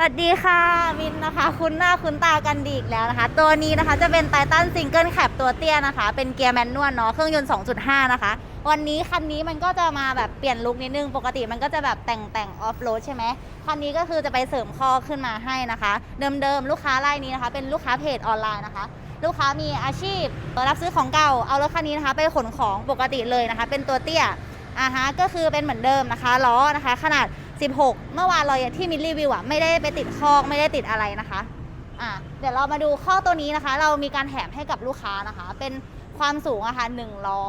สวัสดีค่ะมินนะคะ คุณหน้าคุณตากันดีอีกแล้วนะคะ ตัวนี้นะคะจะเป็นไททันซิงเกิลแคปตัวเตี้ยนะคะ เป็นเกียร์แมนนวลเนาะเครื่องยนต์ 2.5 นะคะ วันนี้คันนี้มันก็จะมาแบบเปลี่ยนลุคนิดนึง ปกติมันก็จะแบบแต่งแต่งออฟโรดใช่ไหมคันนี้ก็คือจะไปเสริมข้อขึ้นมาให้นะคะ เดิมๆ ลูกค้ารายนี้นะคะ เป็นลูกค้าเพจออนไลน์นะคะ ลูกค้ามีอาชีพรับซื้อของเก่าเอารถคันนี้นะคะ ไปขนของปกติเลยนะคะ เป็นตัวเตี้ยอ่าฮะก็คือเป็นเหมือนเดิมนะคะล้อนะคะ ขนาด 16 เมื่อวานเราที่มินรีวิวอะไม่ได้ไปติดคอกไม่ได้ติดอะไรนะคะอ่าเดี๋ยวเรามาดูข้อตัวนี้นะคะ เรามีการแถมให้กับลูกค้านะคะ เป็นความสูงอะค่ะ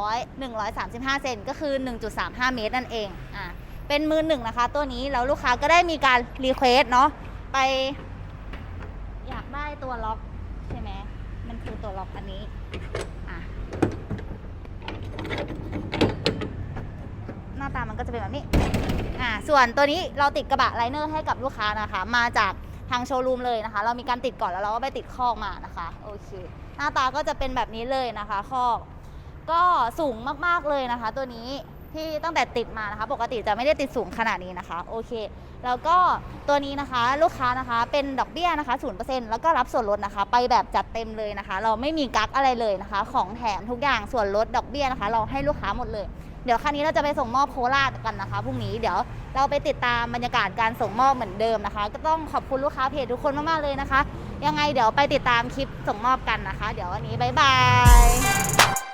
100 135 เซนก็คือ 1.35 เมตรนั่นเองอ่าเป็นมือหนึ่งนะคะ ตัวนี้แล้วลูกค้าก็ได้มีการรีเควสเนาะไป อยากได้ตัวล็อกใช่ไหมมันคือตัวล็อกอันนี้อะหน้าตามันก็จะเป็นแบบนี้ อ่าส่วนตัวนี้เราติดกระบะไลเนอร์ให้กับลูกค้านะคะ มาจากทางโชว์รูมเลยนะคะ เรามีการติดก่อนแล้วเราก็ไปติดคอกมานะคะโอเคหน้าตาก็จะเป็นแบบนี้เลยนะคะคอกก็สูงมากๆเลยนะคะ ตัวนี้ ที่ตั้งแต่ติดมานะคะ ปกติจะไม่ได้ติดสูงขนาดนี้นะคะโอเค แล้วก็ตัวนี้นะคะลูกค้านะคะเป็นดอกเบี้ยนะคะ0%แล้วก็รับส่วนลดนะคะ ไปแบบจัดเต็มเลยนะคะ เราไม่มีกักอะไรเลยนะคะ ของแถมทุกอย่างส่วนลดดอกเบี้ยนะคะ เราให้ลูกค้าหมดเลย เดี๋ยวครั้นี้เราจะไปส่งมอบโคราชกันนะคะพรุ่งนี้เดี๋ยวเราไปติดตามบรรยากาศการส่งมอบเหมือนเดิมนะคะ ก็ต้องขอบคุณลูกค้าเพจทุกคนมากๆเลยนะคะ ยังไงเดี๋ยวไปติดตามคลิปส่งมอบกันนะคะ เดี๋ยววันนี้บ๊ายบาย